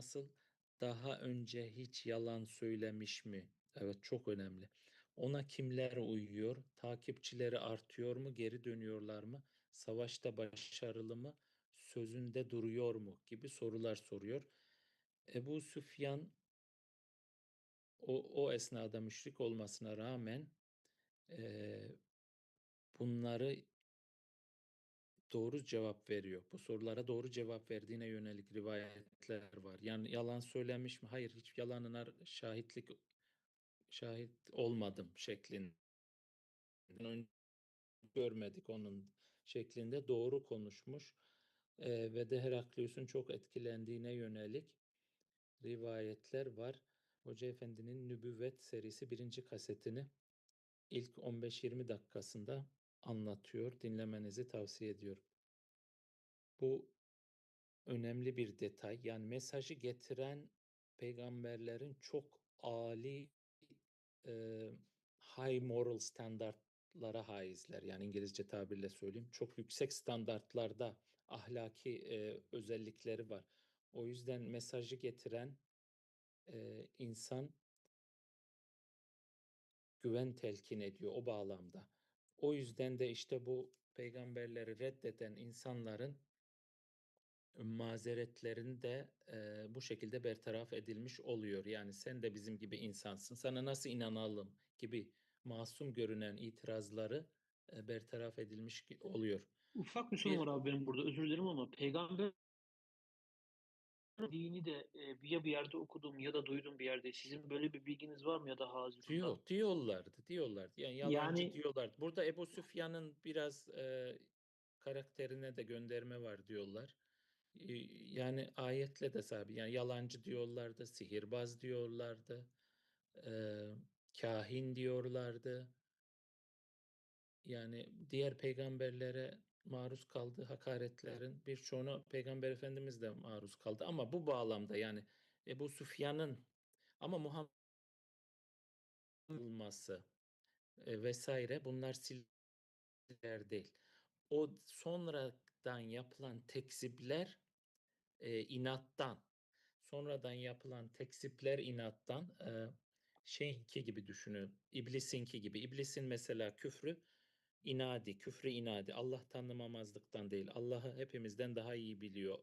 nasıl? Daha önce hiç yalan söylemiş mi? Evet çok önemli. Ona kimler uyuyor? Takipçileri artıyor mu? Geri dönüyorlar mı? Savaşta başarılı mı? Sözünde duruyor mu? Gibi sorular soruyor. Ebu Süfyan o, o esnada müşrik olmasına rağmen eee, bunları doğru cevap veriyor. Bu sorulara doğru cevap verdiğine yönelik rivayetler var. Yani yalan söylemiş mi? Hayır, hiç yalanına şahitlik şahit olmadım şeklinde. Görmedik onun şeklinde doğru konuşmuş. Eee, ve de Heraklius'un çok etkilendiğine yönelik rivayetler var. Hoca Efendi'nin Nübüvvet serisi birinci kasetini ilk 15-20 dakikasında anlatıyor. Dinlemenizi tavsiye ediyorum. Bu önemli bir detay. Yani mesajı getiren peygamberlerin çok âli e, high moral standartlara haizler. Yani İngilizce tabirle söyleyeyim. Çok yüksek standartlarda ahlaki e, özellikleri var. O yüzden mesajı getiren e, insan güven telkin ediyor o bağlamda. O yüzden de işte bu peygamberleri reddeden insanların mazeretlerini de e, bu şekilde bertaraf edilmiş oluyor. Yani sen de bizim gibi insansın, sana nasıl inanalım gibi masum görünen itirazları e, bertaraf edilmiş oluyor. Ufak bir sorum Bir- var abi benim burada. Özür dilerim ama peygamber dini de e, ya bir yerde okudum ya da duydum bir yerde. Sizin böyle bir bilginiz var mı ya da hazırında? Diyor, diyorlardı, diyorlardı. Yani yalancı Yani- diyorlardı. Burada Ebu Süfyan'ın biraz e, karakterine de gönderme var diyorlar. E, Yani ayetle de sabit. Yani yalancı diyorlardı, sihirbaz diyorlardı, e, kahin diyorlardı. Yani diğer peygamberlere maruz kaldığı hakaretlerin birçoğuna Peygamber Efendimiz de maruz kaldı. Ama bu bağlamda yani Ebu Süfyan'ın ama Muhammed olması e, vesaire bunlar silgiler değil. O sonradan yapılan tekzipler e, inattan, sonradan yapılan tekzipler inattan e, şeyinki gibi düşünün, iblisinki gibi. İblisin mesela küfrü inadi, küfrü inadi. Allah tanımamazlıktan değil. Allah'ı hepimizden daha iyi biliyor.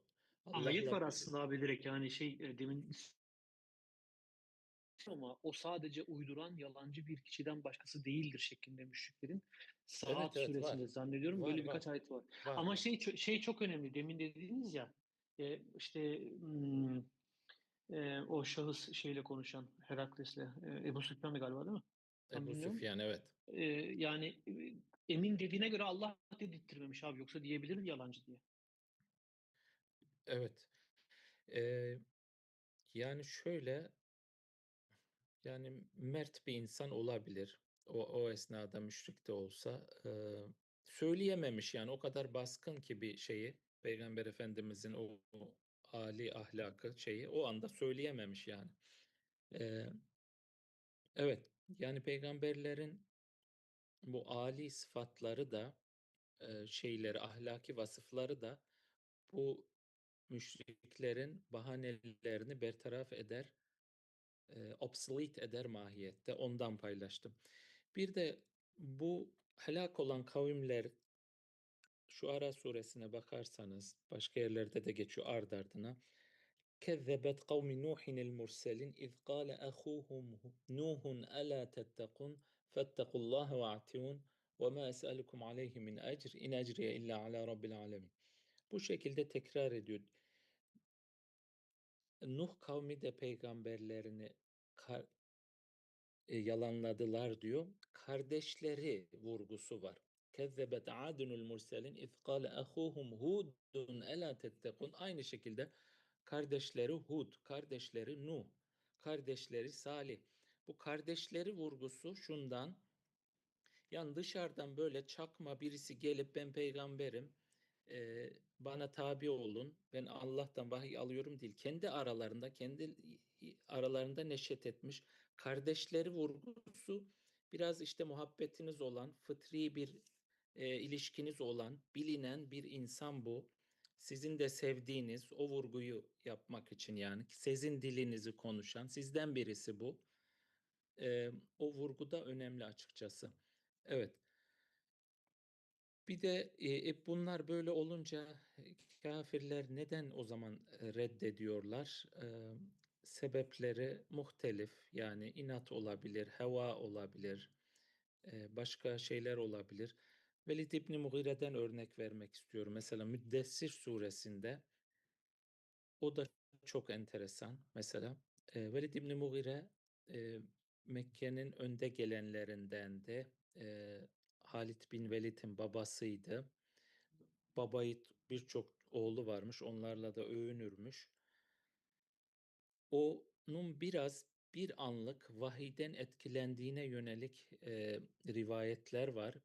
Ayet Allah'la var aslında abi direkt yani şey e, demin ama o sadece uyduran yalancı bir kişiden başkası değildir şeklinde müşriklerin Saat evet, var. suresinde zannediyorum Var, böyle var. birkaç ayet var. var, Ama var. şey şey çok önemli. Demin dediğiniz ya e, işte hmm, e, o şahıs şeyle konuşan Herakles'le e, Ebu Süfyan'dı galiba değil mi? Ebu. Süfyan evet. E, yani Emin dediğine göre Allah dedirttirmemiş abi yoksa diyebilir yalancı diye. Evet. Ee, yani şöyle yani mert bir insan olabilir. O, o esnada müşrik de olsa e, söyleyememiş yani o kadar baskın ki bir şeyi Peygamber Efendimizin o, o âli ahlakı şeyi o anda söyleyememiş yani. Ee, evet yani peygamberlerin bu âli sıfatları da e, şeyleri ahlaki vasıfları da bu müşriklerin bahanelerini bertaraf eder, e, obsolete eder mahiyette. Ondan paylaştım. Bir de bu helak olan kavimler şu Ara suresine bakarsanız başka yerlerde de geçiyor ard ardına. كذبت قوم نوح المرسلين إذ قال أخوهم نوح ألا تتقون فاتقوا الله وأعتون وما أسألكم عليه من أجر إن أجري إلا على رب العالمين Bu şekilde tekrar ediyor. Nuh kavmi de peygamberlerini kar- e, yalanladılar diyor. Kardeşleri vurgusu var. Kezzebet adunul murselin iz kâle ahuhum hudun elâ tettekun. Aynı şekilde kardeşleri Hud, kardeşleri Nuh, kardeşleri Salih. Bu kardeşleri vurgusu şundan. Yani dışarıdan böyle çakma birisi gelip ben peygamberim, e, bana tabi olun, ben Allah'tan vahiy alıyorum değil. Kendi aralarında, kendi aralarında neşet etmiş kardeşleri vurgusu biraz işte muhabbetiniz olan, fıtri bir e, ilişkiniz olan, bilinen bir insan bu. sizin de sevdiğiniz o vurguyu yapmak için yani sizin dilinizi konuşan sizden birisi bu. Eee, o vurgu da önemli açıkçası. Evet. Bir de, e, bunlar böyle olunca, eee, kâfirler neden o zaman, eee, reddediyorlar? Emm, sebepleri muhtelif. Yani inat olabilir, heva olabilir, eee, başka şeyler olabilir. Velid İbn Mughire'den örnek vermek istiyorum. Mesela Müddessir suresinde o da çok enteresan mesela. Eee, Velid İbn Mughire, eee, Mekke'nin önde gelenlerindendi. Eee, Halid bin Velid'in babasıydı. Baba yiğit birçok oğlu varmış, onlarla da övünürmüş. Onun biraz bir anlık vahiyden etkilendiğine yönelik, eee, rivayetler var.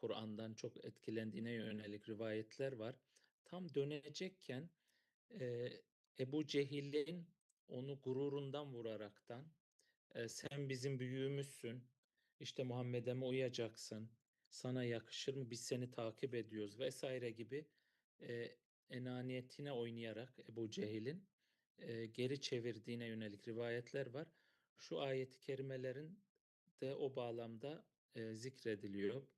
Kur'an'dan çok etkilendiğine yönelik rivayetler var. Tam dönecekken, eee, Ebu Cehil'in onu gururundan vuraraktan, "Sen bizim büyüğümüzsün, işte Muhammed'e mi uyacaksın, sana yakışır mı, biz seni takip ediyoruz." vs. gibi, eee, enaniyetine oynayarak Ebu Cehil'in, eee, geri çevirdiğine yönelik rivayetler var. Şu ayet-i kerimelerin de o bağlamda, eee, zikrediliyor.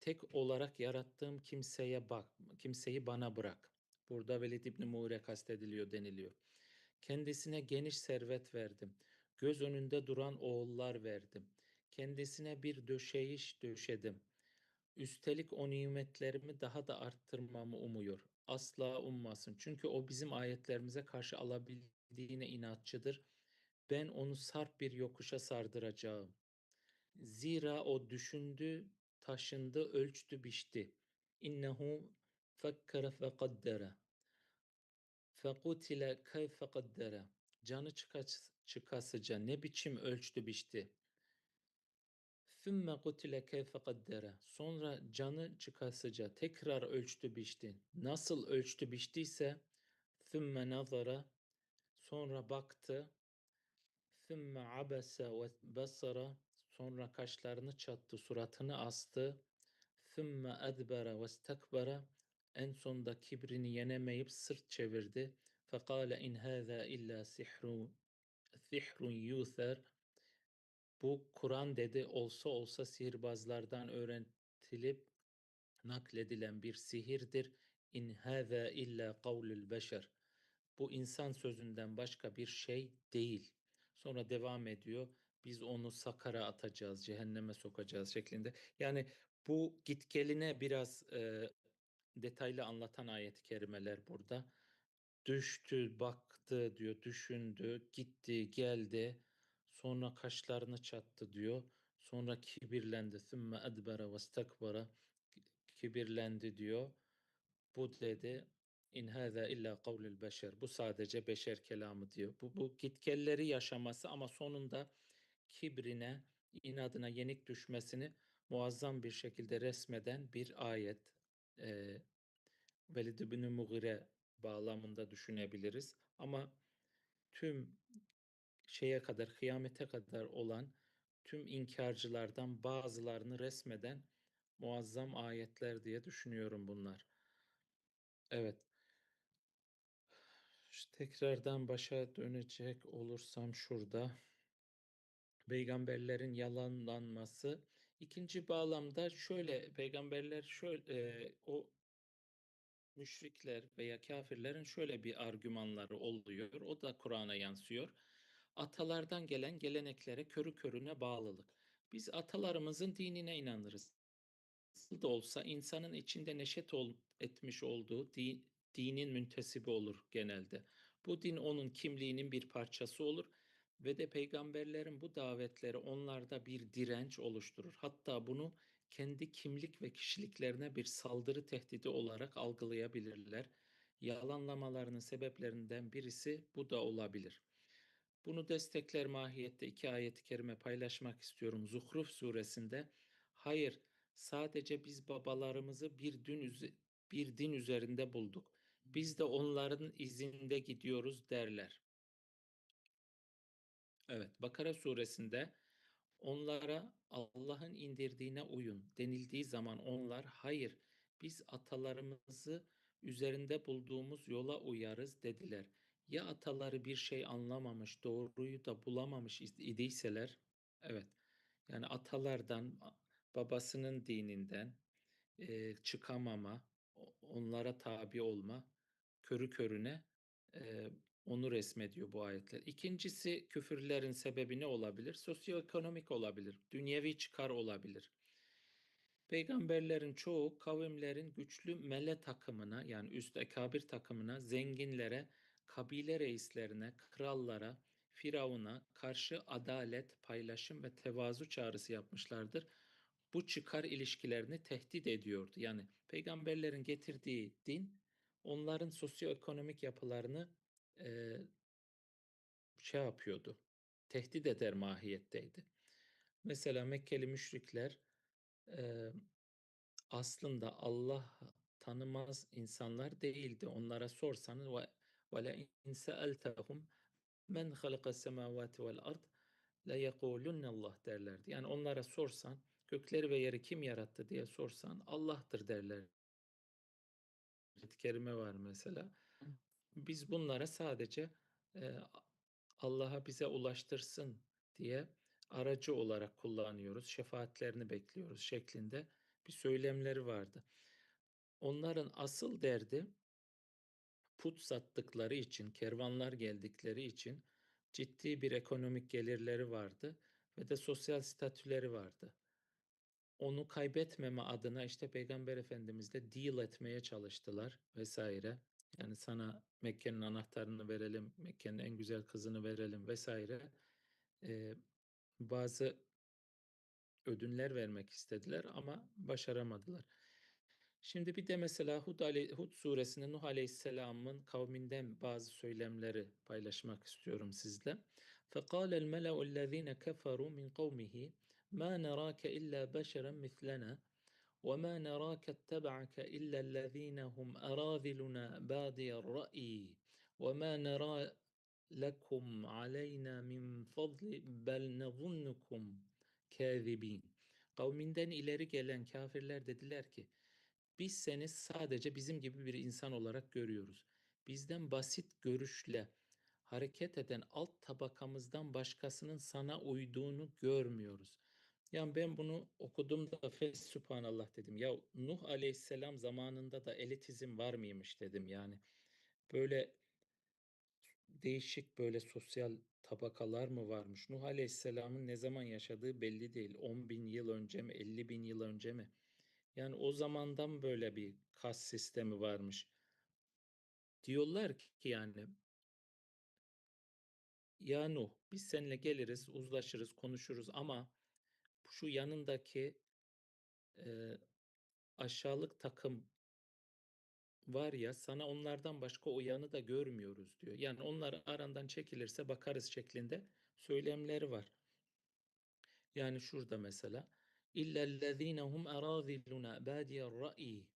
"Tek olarak yarattığım kimseye bak kimseyi bana bırak." Burada Velid İbn Mughire kastediliyor deniliyor. "Kendisine geniş servet verdim. Göz önünde duran oğullar verdim. Kendisine bir döşeyiş döşedim. Üstelik o nimetlerimi daha da arttırmamı umuyor. Asla ummasın. Çünkü o bizim ayetlerimize karşı alabildiğine inatçıdır. Ben onu sarp bir yokuşa sardıracağım. Zira o düşündü, taşındı, ölçtü, biçti. İnnehu fekkere fekaddere. Fekutile keyfe kaddere. Canı çıkas, çıkasıca ne biçim ölçtü, biçti. Sümme kutile keyfe kaddere. Sonra canı çıkasıca tekrar ölçtü, biçti. Nasıl ölçtü, biçtiyse sümme nazara. Sonra baktı. Sümme abese ve basara. Sonra kaşlarını çattı, suratını astı. Sümme edbere ve istekbere. En sonunda kibrini yenemeyip sırt çevirdi. Fekale in hâzâ illa sihru sihrun yûther. Bu Kur'an dedi olsa olsa sihirbazlardan öğretilip nakledilen bir sihirdir. İn hâzâ illa kavlul beşer. Bu insan sözünden başka bir şey değil. Sonra devam ediyor. Biz onu sakara atacağız, cehenneme sokacağız şeklinde. Yani bu gitgeline biraz e, detaylı anlatan ayet-i kerimeler burada. Düştü, baktı diyor, düşündü, gitti, geldi. Sonra kaşlarını çattı diyor. Sonra kibirlendi. Sümme edbere ve istekbara. Kibirlendi diyor. Bu dedi in hâzâ illa kavlul beşer. Bu sadece beşer kelamı diyor. Bu, bu gitgelleri yaşaması ama sonunda kibrine, inadına yenik düşmesini muazzam bir şekilde resmeden bir ayet. Ee, Velid ibn Mughire bağlamında düşünebiliriz. Ama tüm şeye kadar, kıyamete kadar olan tüm inkarcılardan bazılarını resmeden muazzam ayetler diye düşünüyorum bunlar. Evet. Tekrardan başa dönecek olursam şurada peygamberlerin yalanlanması ikinci bağlamda şöyle peygamberler şöyle o müşrikler veya kafirlerin şöyle bir argümanları oluyor. O da Kur'an'a yansıyor. Atalardan gelen geleneklere körü körüne bağlılık. Biz atalarımızın dinine inanırız. Nasıl da olsa insanın içinde neşet ol, etmiş olduğu din, dinin müntesibi olur genelde. Bu din onun kimliğinin bir parçası olur ve de peygamberlerin bu davetleri onlarda bir direnç oluşturur. Hatta bunu kendi kimlik ve kişiliklerine bir saldırı tehdidi olarak algılayabilirler. Yalanlamalarının sebeplerinden birisi bu da olabilir. Bunu destekler mahiyette iki ayet-i kerime paylaşmak istiyorum. Zuhruf suresinde hayır sadece biz babalarımızı bir din, bir din üzerinde bulduk. Biz de onların izinde gidiyoruz derler. Evet, Bakara suresinde onlara Allah'ın indirdiğine uyun denildiği zaman onlar hayır biz atalarımızı üzerinde bulduğumuz yola uyarız dediler. Ya ataları bir şey anlamamış, doğruyu da bulamamış idiyseler, evet, yani atalardan, babasının dininden e, çıkamama, onlara tabi olma, körü körüne e, onu resmediyor bu ayetler. İkincisi küfürlerin sebebi ne olabilir? Sosyoekonomik olabilir, dünyevi çıkar olabilir. Peygamberlerin çoğu kavimlerin güçlü mele takımına yani üst ekabir takımına, zenginlere, kabile reislerine, krallara, firavuna karşı adalet, paylaşım ve tevazu çağrısı yapmışlardır. Bu çıkar ilişkilerini tehdit ediyordu. Yani peygamberlerin getirdiği din onların sosyoekonomik yapılarını e, şey yapıyordu, tehdit eder mahiyetteydi. Mesela Mekkeli müşrikler e, aslında Allah tanımaz insanlar değildi. Onlara sorsanız ve ve in sa'altahum men halaqas semavati vel ard la yekulunne Allah derlerdi. Yani onlara sorsan gökleri ve yeri kim yarattı diye sorsan Allah'tır derler. Kerime var mesela. Biz bunlara sadece e, Allah'a bize ulaştırsın diye aracı olarak kullanıyoruz. Şefaatlerini bekliyoruz şeklinde bir söylemleri vardı. Onların asıl derdi put sattıkları için, kervanlar geldikleri için ciddi bir ekonomik gelirleri vardı ve de sosyal statüleri vardı. Onu kaybetmeme adına işte Peygamber Efendimizle deal etmeye çalıştılar vesaire. Yani sana Mekke'nin anahtarını verelim, Mekke'nin en güzel kızını verelim vesaire. Ee, bazı ödünler vermek istediler ama başaramadılar. Şimdi bir de mesela Hud, Ale Hud suresinde Nuh Aleyhisselam'ın kavminden bazı söylemleri paylaşmak istiyorum sizle. فَقَالَ الْمَلَأُ الَّذ۪ينَ كَفَرُوا مِنْ قَوْمِهِ مَا نَرَاكَ إِلَّا بَشَرًا مِثْلَنَا وَمَا نَرَاكَ اتَّبَعَكَ إِلَّا الَّذ۪ينَ هُمْ أَرَاذِلُنَا بَادِيَ الرَّأْيِ وَمَا نَرَى لَكُمْ عَلَيْنَا مِنْ فَضْلِ بَلْ نَظُنُّكُمْ كَاذِب۪ينَ Kavminden ileri gelen kafirler dediler ki biz seni sadece bizim gibi bir insan olarak görüyoruz. Bizden basit görüşle hareket eden alt tabakamızdan başkasının sana uyduğunu görmüyoruz. Yani ben bunu okuduğumda fes subhanallah dedim. Ya Nuh aleyhisselam zamanında da elitizm var mıymış dedim yani. Böyle değişik böyle sosyal tabakalar mı varmış? Nuh aleyhisselamın ne zaman yaşadığı belli değil. 10 bin yıl önce mi 50 bin yıl önce mi? Yani o zamandan böyle bir kas sistemi varmış. Diyorlar ki yani ya Nuh biz seninle geliriz, uzlaşırız, konuşuruz ama şu yanındaki e, aşağılık takım var ya sana onlardan başka o yanı da görmüyoruz diyor. Yani onlar arandan çekilirse bakarız şeklinde söylemleri var. Yani şurada mesela İllellezîne hum eraziluna bâdiyer ra'i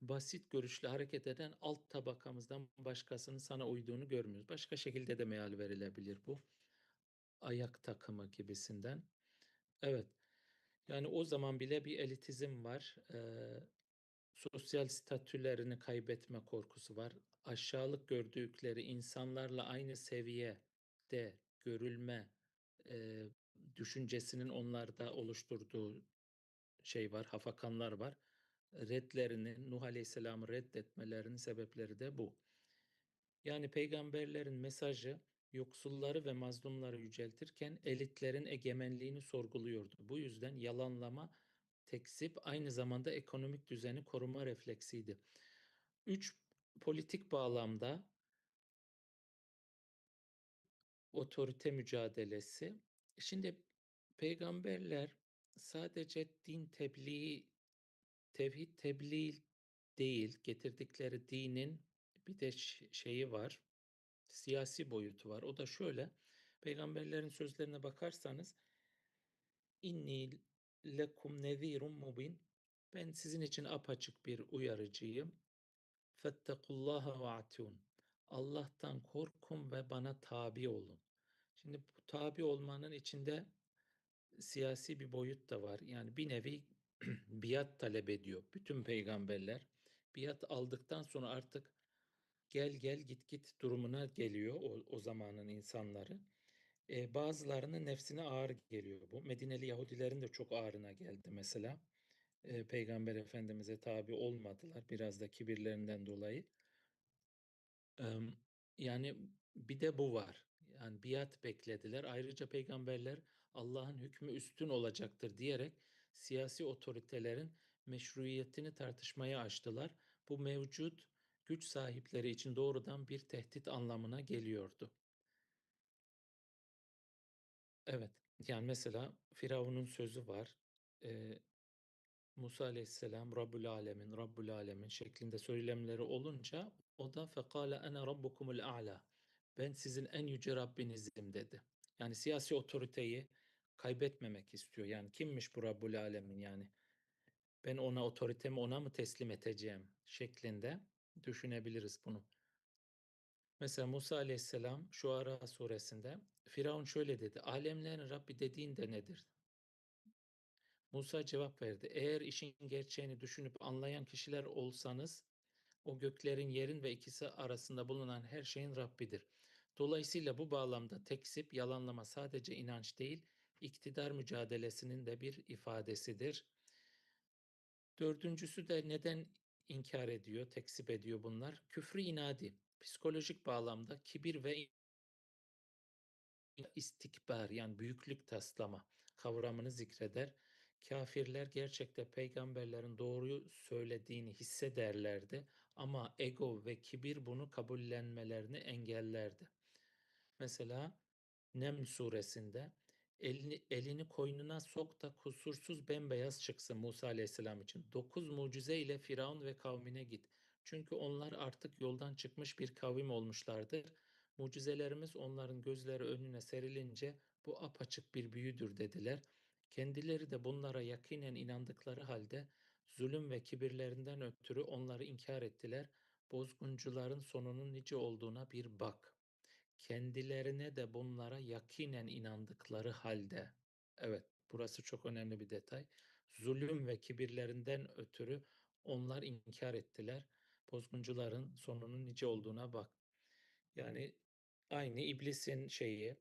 basit görüşle hareket eden alt tabakamızdan başkasının sana uyduğunu görmüyoruz. Başka şekilde de meal verilebilir bu. Ayak takımı gibisinden. Evet. Yani o zaman bile bir elitizm var. Ee, sosyal statülerini kaybetme korkusu var. Aşağılık gördükleri insanlarla aynı seviyede görülme e, düşüncesinin onlarda oluşturduğu şey var, hafakanlar var. Redlerini, Nuh Aleyhisselam'ı reddetmelerinin sebepleri de bu. Yani peygamberlerin mesajı yoksulları ve mazlumları yüceltirken elitlerin egemenliğini sorguluyordu. Bu yüzden yalanlama, tekzip aynı zamanda ekonomik düzeni koruma refleksiydi. Üç politik bağlamda otorite mücadelesi. Şimdi peygamberler sadece din tebliği, tevhid tebliğ değil, getirdikleri dinin bir de şeyi var, siyasi boyutu var. O da şöyle, peygamberlerin sözlerine bakarsanız inni lekum nezirun mubin ben sizin için apaçık bir uyarıcıyım. Fettekullaha ve atun. Allah'tan korkun ve bana tabi olun. Şimdi bu tabi olmanın içinde siyasi bir boyut da var. Yani bir nevi biat talep ediyor. Bütün peygamberler biat aldıktan sonra artık gel gel git git durumuna geliyor o, o zamanın insanları. Eee, bazılarının nefsine ağır geliyor bu. Medineli Yahudilerin de çok ağrına geldi mesela. Eee, Peygamber Efendimiz'e tabi olmadılar biraz da kibirlerinden dolayı. Emm, yani bir de bu var. Yani biat beklediler. Ayrıca peygamberler Allah'ın hükmü üstün olacaktır diyerek siyasi otoritelerin meşruiyetini tartışmaya açtılar. Bu mevcut güç sahipleri için doğrudan bir tehdit anlamına geliyordu. Evet, yani mesela Firavun'un sözü var. Eee, Musa Aleyhisselam Rabbul Alemin, Rabbul Alemin şeklinde söylemleri olunca o da fekale ene rabbukumul a'la. Ben sizin en yüce Rabbinizim dedi. Yani siyasi otoriteyi kaybetmemek istiyor. Yani kimmiş bu Rabbul Alemin yani? Ben ona otoritemi ona mı teslim edeceğim şeklinde düşünebiliriz bunu. Mesela Musa Aleyhisselam Şuara suresinde Firavun şöyle dedi. Alemlerin Rabbi dediğin de nedir? Musa cevap verdi. Eğer işin gerçeğini düşünüp anlayan kişiler olsanız o göklerin, yerin ve ikisi arasında bulunan her şeyin Rabbidir. Dolayısıyla bu bağlamda tekzip, yalanlama sadece inanç değil, iktidar mücadelesinin de bir ifadesidir. Dördüncüsü de neden inkar ediyor, tekzip ediyor bunlar? Küfrü inadi, psikolojik bağlamda kibir ve istikbar yani büyüklük taslama kavramını zikreder. Kafirler gerçekte peygamberlerin doğruyu söylediğini hissederlerdi ama ego ve kibir bunu kabullenmelerini engellerdi. Mesela Neml suresinde elini, elini koynuna sok da kusursuz bembeyaz çıksın Musa aleyhisselam için. Dokuz mucize ile Firavun ve kavmine git. Çünkü onlar artık yoldan çıkmış bir kavim olmuşlardır. Mucizelerimiz onların gözleri önüne serilince bu apaçık bir büyüdür dediler. Kendileri de bunlara yakinen inandıkları halde zulüm ve kibirlerinden ötürü onları inkar ettiler. Bozguncuların sonunun nice olduğuna bir bak. Kendilerine de bunlara yakinen inandıkları halde. Evet, burası çok önemli bir detay. Zulüm ve kibirlerinden ötürü onlar inkar ettiler. Bozguncuların sonunun nice olduğuna bak. Yani aynı iblisin şeyi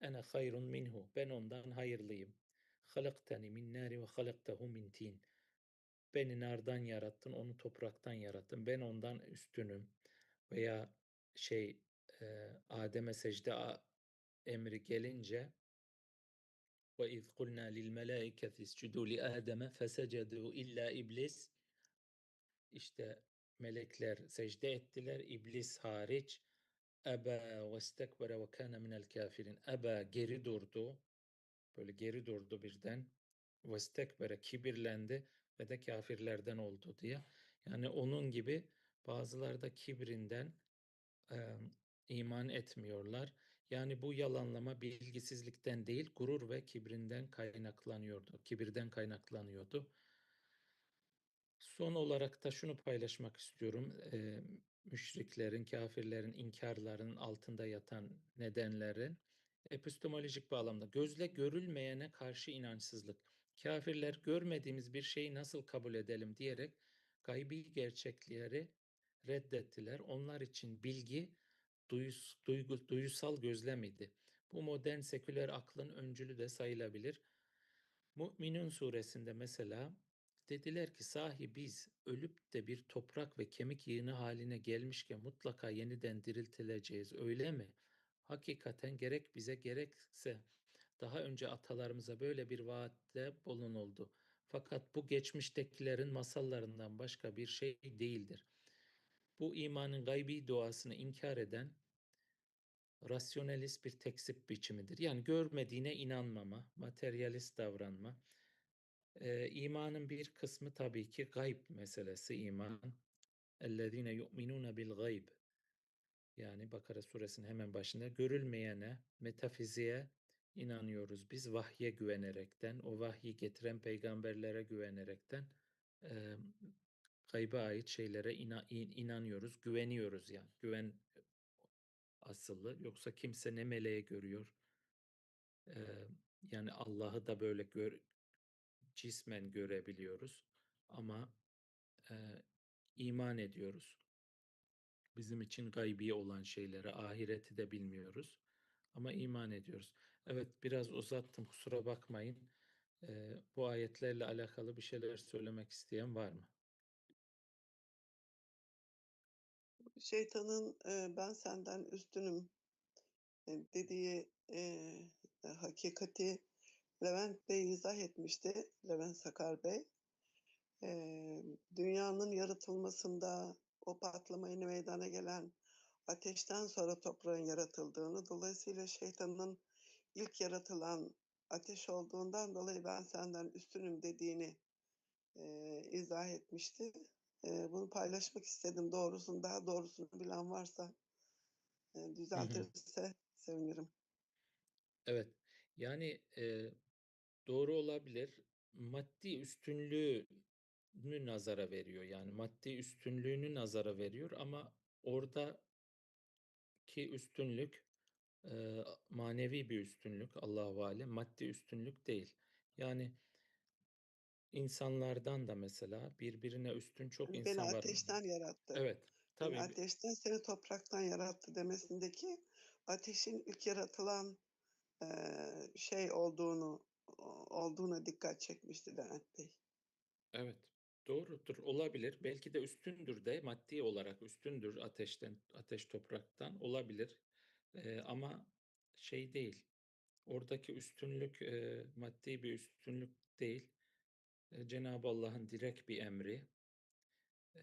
ene hayrun minhu ben ondan hayırlıyım. Halaktani min nari ve halaktahu min tin. Beni nardan yarattın, onu topraktan yarattın. Ben ondan üstünüm. Veya şey e, Adem'e secde emri gelince ve iz kulna lil melaiketi iscudu li Adem'e fesecedu illa iblis işte melekler secde ettiler. İblis hariç eba ve istekbere ve kana minel kafirin eba geri durdu. Böyle geri durdu birden. Ve istekbere kibirlendi ve de kafirlerden oldu diye. Yani onun gibi bazıları da kibrinden iman etmiyorlar. Yani bu yalanlama bilgisizlikten değil, gurur ve kibrinden kaynaklanıyordu. Kibirden kaynaklanıyordu. Son olarak da şunu paylaşmak istiyorum. E, müşriklerin, kafirlerin, inkarların altında yatan nedenlerin epistemolojik bağlamda gözle görülmeyene karşı inançsızlık. Kafirler görmediğimiz bir şeyi nasıl kabul edelim diyerek gaybi gerçekleri reddettiler. Onlar için bilgi duyus, duygu, duyusal gözlem idi. Bu modern seküler aklın öncülü de sayılabilir. Mü'minun suresinde mesela dediler ki sahi biz ölüp de bir toprak ve kemik yığını haline gelmişken mutlaka yeniden diriltileceğiz öyle mi? Hakikaten gerek bize gerekse daha önce atalarımıza böyle bir vaatte bulunuldu. Fakat bu geçmiştekilerin masallarından başka bir şey değildir. Bu imanın gaybi doğasını inkar eden rasyonelist bir tekzip biçimidir. Yani görmediğine inanmama, materyalist davranma. Ee, imanın bir kısmı tabii ki gayb meselesi iman. اَلَّذ۪ينَ يُؤْمِنُونَ بِالْغَيْبِ Yani Bakara suresinin hemen başında görülmeyene, metafiziğe inanıyoruz. Biz vahye güvenerekten, o vahyi getiren peygamberlere güvenerekten e, gayba ait şeylere ina, in, inanıyoruz, güveniyoruz yani. Güven asıllı. Yoksa kimse ne meleğe görüyor, e, yani Allah'ı da böyle gör, cismen görebiliyoruz. Ama e, iman ediyoruz. Bizim için gaybi olan şeylere, ahireti de bilmiyoruz ama iman ediyoruz. Evet, biraz uzattım, kusura bakmayın. Eee, bu ayetlerle alakalı bir şeyler söylemek isteyen var mı? Şeytanın, eee, "Ben senden üstünüm." dediği, eee, hakikati Levent Bey izah etmişti, Levent Sakar Bey. Eee, dünyanın yaratılmasında o patlamayla meydana gelen ateşten sonra toprağın yaratıldığını, dolayısıyla şeytanın ilk yaratılan ateş olduğundan dolayı "Ben senden üstünüm." dediğini, eee, izah etmişti. Bunu paylaşmak istedim. Doğrusunu, daha doğrusunu bilen varsa, eee, Hı hı. düzeltirse sevinirim. Evet, yani, eee, doğru olabilir. Maddi üstünlüğünü nazara veriyor. Yani maddi üstünlüğünü nazara veriyor ama oradaki üstünlük, eee, manevi bir üstünlük, Allahu alem, maddi üstünlük değil. Yani insanlardan da mesela birbirine üstün çok Hani, "Beni insan var. ateşten yarattı. Evet, Beni tabii. ateşten, seni topraktan yarattı." demesindeki ateşin ilk yaratılan, eee, şey olduğunu olduğuna dikkat çekmişti Levent Bey. Evet, doğrudur, olabilir. Belki de üstündür de, maddi olarak üstündür ateşten, ateş topraktan olabilir. Eee, ama şey değil, oradaki üstünlük, eee, maddi bir üstünlük değil. Cenab-ı Allah'ın direkt bir emri.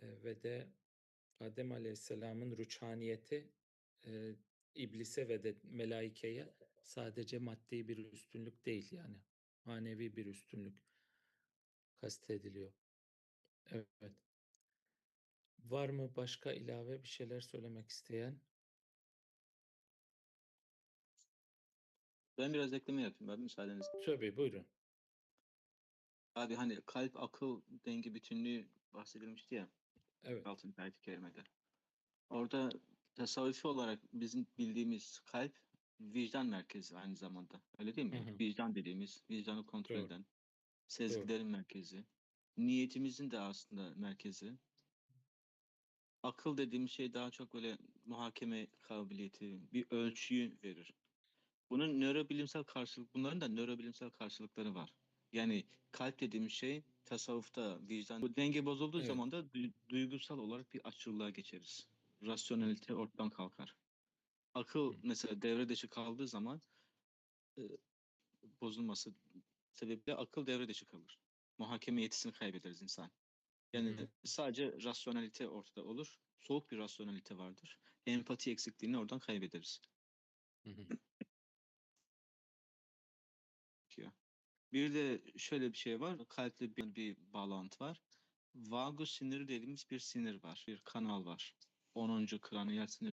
Ve de Adem Aleyhisselam'ın ruçhaniyeti, iblise ve de melaikeye sadece maddi bir üstünlük değil yani, manevi bir üstünlük kastediliyor. Evet. Var mı başka ilave bir şeyler söylemek isteyen? Ben biraz ekleme yapayım abi müsaadenizle. Tabii, buyurun. Abi, hani, kalp, akıl dengi bütünlüğü bahsedilmişti ya Evet. 6. ayet-i kerimede. Orada tasavvufi olarak bizim bildiğimiz kalp vicdan merkezi aynı zamanda. Öyle değil Hı mi? hı. Vicdan dediğimiz, vicdanı kontrol Doğru. eden, sezgilerin merkezi, niyetimizin de aslında merkezi. Akıl dediğimiz şey daha çok böyle muhakeme kabiliyeti, bir ölçüyü verir. Bunun nörobilimsel karşılık bunların da nörobilimsel karşılıkları var. Yani kalp dediğimiz şey tasavvufta vicdan bu denge bozulduğu Evet. zaman da du- duygusal olarak bir açığılığa geçeriz. Rasyonelite ortadan kalkar. Akıl Hı. mesela devre dışı kaldığı zaman e, bozulması sebebiyle akıl devre dışı kalır. Muhakeme yetisini kaybederiz insan. Yani Hı hı. sadece rasyonelite ortada olur. Soğuk bir rasyonelite vardır. Empati eksikliğini oradan kaybederiz. Hı hı. Bir de şöyle bir şey var. Kalple bir, bir bağlantı var. Vagus siniri dediğimiz bir sinir var. Bir kanal var. 10. kraniyal sinir